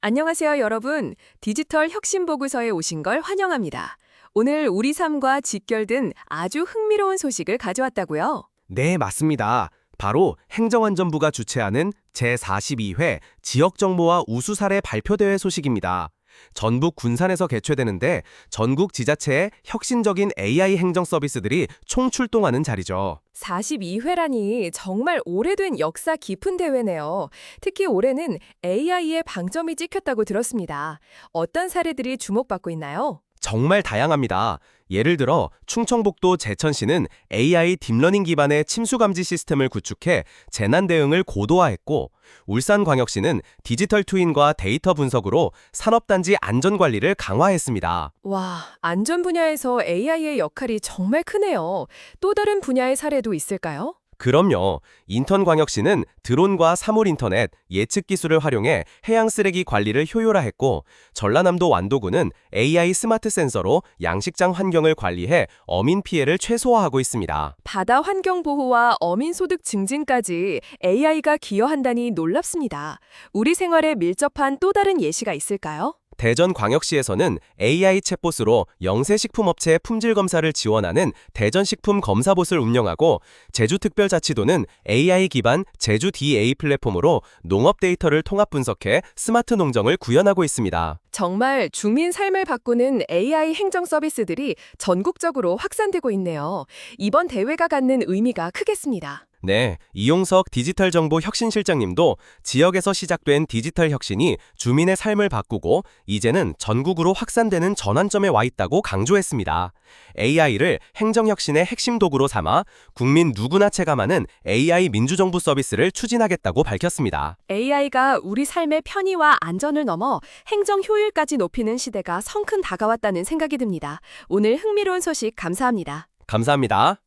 안녕하세요, 여러분. 디지털 혁신 보고서에 오신 걸 환영합니다. 오늘 우리 삶과 직결된 아주 흥미로운 소식을 가져왔다고요. 네, 맞습니다. 바로 행정안전부가 주최하는 제42회 지역정보와 우수사례 발표대회 소식입니다. 전북 군산에서 개최되는데 전국 지자체의 혁신적인 AI 행정 서비스들이 총출동하는 자리죠. 42회라니 정말 오래된 역사 깊은 대회네요. 특히 올해는 AI의 방점이 찍혔다고 들었습니다. 어떤 사례들이 주목받고 있나요? 정말 다양합니다. 예를 들어 충청북도 제천시는 AI 딥러닝 기반의 침수 감지 시스템을 구축해 재난 대응을 고도화했고 울산광역시는 디지털 트윈과 데이터 분석으로 산업단지 안전 관리를 강화했습니다. 와, 안전 분야에서 AI의 역할이 정말 크네요. 또 다른 분야의 사례도 있을까요? 그럼요. 인턴광역시는 드론과 사물인터넷, 예측 기술을 활용해 해양 쓰레기 관리를 효율화했고 전라남도 완도군은 AI 스마트 센서로 양식장 환경을 관리해 어민 피해를 최소화하고 있습니다. 바다 환경 보호와 어민 소득 증진까지 AI가 기여한다니 놀랍습니다. 우리 생활에 밀접한 또 다른 예시가 있을까요? 대전광역시에서는 AI 챗봇으로 영세식품업체 품질 검사를 지원하는 대전식품검사봇을 운영하고 제주특별자치도는 AI 기반 제주 DA 플랫폼으로 농업 데이터를 통합 분석해 스마트 농정을 구현하고 있습니다. 정말 주민 삶을 바꾸는 AI 행정 서비스들이 전국적으로 확산되고 있네요. 이번 대회가 갖는 의미가 크겠습니다. 네, 이용석 디지털 정보 혁신 실장님도 지역에서 시작된 디지털 혁신이 주민의 삶을 바꾸고 이제는 전국으로 확산되는 전환점에 와 있다고 강조했습니다. AI를 행정혁신의 핵심 도구로 삼아 국민 누구나 체감하는 AI 민주정부 서비스를 추진하겠다고 밝혔습니다. AI가 우리 삶의 편의와 안전을 넘어 행정 효율까지 높이는 시대가 성큼 다가왔다는 생각이 듭니다. 오늘 흥미로운 소식 감사합니다. 감사합니다.